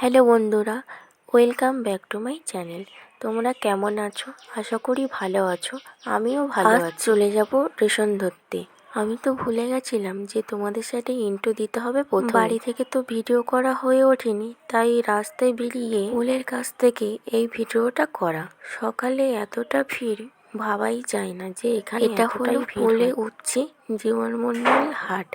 Hello বন্ধুরা welcome back to my channel. তোমরা কেমন আছো? আশা করি ভালো আছো। আমিও ভালো আছি। চলে যাব রেশন ধরতে। আমি তো ভুলে গেছিলাম যে তোমাদের সাথে ইন্ট্রো দিতে হবে প্রথম। বাড়ি থেকে তো ভিডিও করা হয়ে ওঠেনি তাই রাস্তায় বেরিয়ে ফুলের কাছ থেকে এই ভিডিওটা করা। সকালে এতটা ভিড় ভাবাই যায় না যে এখানে এটা হলো ফুলে উঠছে জীবন মন্ডল হাট।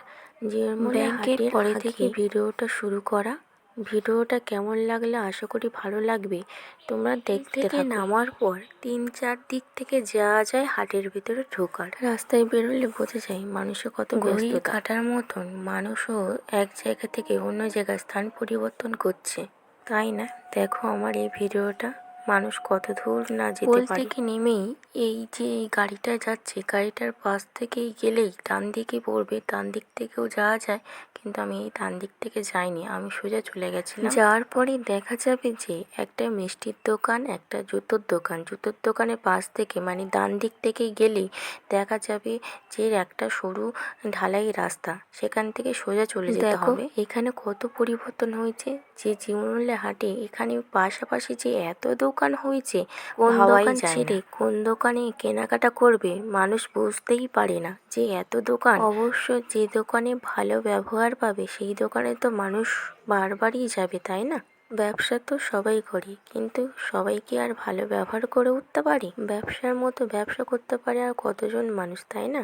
জীবন ব্যাংকের পরে থেকে ভিডিওটা শুরু করা। ভিডিওটা কেমন লাগলে আশা করি ভালো লাগবে। তোমরা দেখতে থেকে নামার পর তিন চার দিক থেকে যাওয়া যায় হাটের ভিতরে ঢোকার। রাস্তায় বেরোলে বোঝা যায় মানুষের কত গড়ি কাটার মতন মানুষও এক জায়গা থেকে অন্য জায়গায় স্থান পরিবর্তন করছে। তাই না? দেখো আমার এই ভিডিওটা। মানুষ কত দূর না যেতে পারে। থেকে নেমেই এই যে এই গাড়িটা যাচ্ছে গাড়িটার পাশ থেকেই গেলেই ডান দিকে পড়বে ডান দিক থেকেও যাওয়া যায়। কিন্তু আমি এই ডান দিক থেকে যাইনি আমি সোজা চলে গেছিলাম। যাওয়ার পরে দেখা যাবে যে একটা মিষ্টির দোকান একটা জুতোর দোকান। জুতোর দোকানের পাশ থেকে মানে ডান দিক থেকে গেলেই দেখা যাবে যে একটা সরু ঢালাই রাস্তা। সেখান থেকে সোজা চলে যেতে হবে। এখানে কত পরিবর্তন হয়েছে। যে জীবনমূল্যে হাটে এখানে পাশাপাশি যে এত দোকান হয়েছে কোন দোকান ছেড়ে কোন দোকানে কেনাকাটা করবে মানুষ বুঝতেই পারে না যে এত দোকান। অবশ্য যে দোকানে ভালো ব্যবহার পাবে সেই দোকানে তো মানুষ বারবারই যাবে তাই না? ব্যবসা তো সবাই করে কিন্তু সবাই কি আর ভালো ব্যবহার করে উঠতে পারে? ব্যবসার মতো ব্যবসা করতে পারে আর কতজন মানুষ তাই না?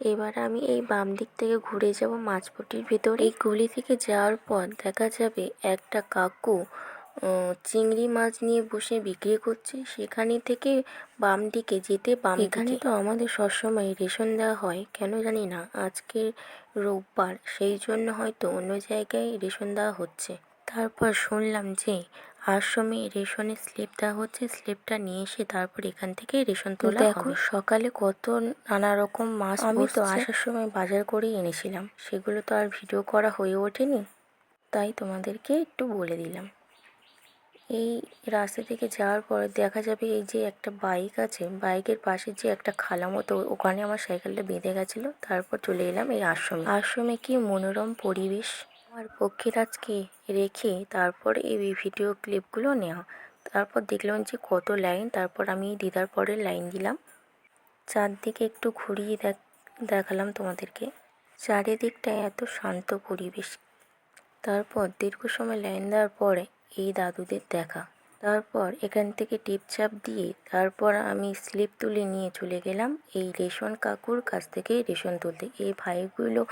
এবার আমি এই বাম দিক থেকে ঘুরে যাব মাঝপট্টির ভিতর। এই গলি থেকে যাওয়ার পর দেখা যাবে একটা কাকু চিংড়ি মাছ নিয়ে বসে বিক্রি করছে সেখানে থেকে বাম দিকে যেতে বাম এখানে তো আমাদের সবসময় রেশন দেওয়া হয় কেন জানি না। আজকে রোববার সেই জন্য হয়তো অন্য জায়গায় রেশন দেওয়া হচ্ছে। তারপর শুনলাম যে আশ্রমে রেশনের স্লিপ দেওয়া হচ্ছে স্লিপটা নিয়ে এসে তারপর এখান থেকে রেশন তোলা দেখো সকালে কত নানা রকম মাছ আমি তো আসার সময় বাজার করেই এনেছিলাম। সেগুলো তো আর ভিডিও করা হয়ে ওঠেনি। তাই তোমাদেরকে একটু বলে দিলাম। এই রাস্তা থেকে যাওয়ার পর দেখা যাবে এই যে একটা বাইক আছে, বাইকের পাশে যে একটা খালা মতো, ওখানে আমার সাইকেলটা বেঁধে গেছিল, তারপর চলে এলাম এই আশ্রমে। আশ্রমে কি মনোরম পরিবেশ? আমার পক্ষের আজকে রেখে তারপর এই ভিডিও ক্লিপগুলো নেওয়া। তারপর দেখলাম যে কত লাইন, তারপর আমি দিদার পরের লাইন দিলাম। চারদিকে একটু ঘুরিয়ে দেখ, দেখালাম তোমাদেরকে। চারিদিকটা এত শান্ত পরিবেশ। তারপর দীর্ঘ সময় লাইন দেওয়ার পরে এই দাদুদের দেখা। তারপর এখান থেকে টিপচাপ দিয়ে তারপর আমি স্লিপ তুলে নিয়ে চলে গেলাম এই রেশন কাকুর কাছ থেকে রেশন তুলতে। এই ভাইগুলো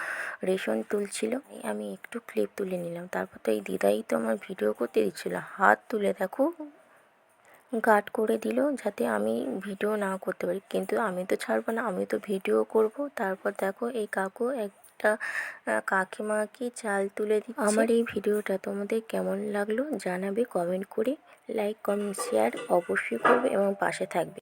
রেশন তুলছিল, আমি একটু ক্লিপ তুলে নিলাম। তারপর তো এই দিদাই তো আমার ভিডিও করতে দিচ্ছিল, হাত তুলে দেখো গার্ড করে দিল যাতে আমি ভিডিও না করতে পারি। কিন্তু আমি তো ছাড়বো না, আমি তো ভিডিও করব। তারপর দেখো এই কাকু এক একটা কাকিমাকে চাল তুলে দিচ্ছে? আমার এই ভিডিওটা তোমাদের কেমন লাগল জানাবে কমেন্ট করে, লাইক, কমেন্ট, শেয়ার অবশ্যই করবে এবং পাশে থাকবে।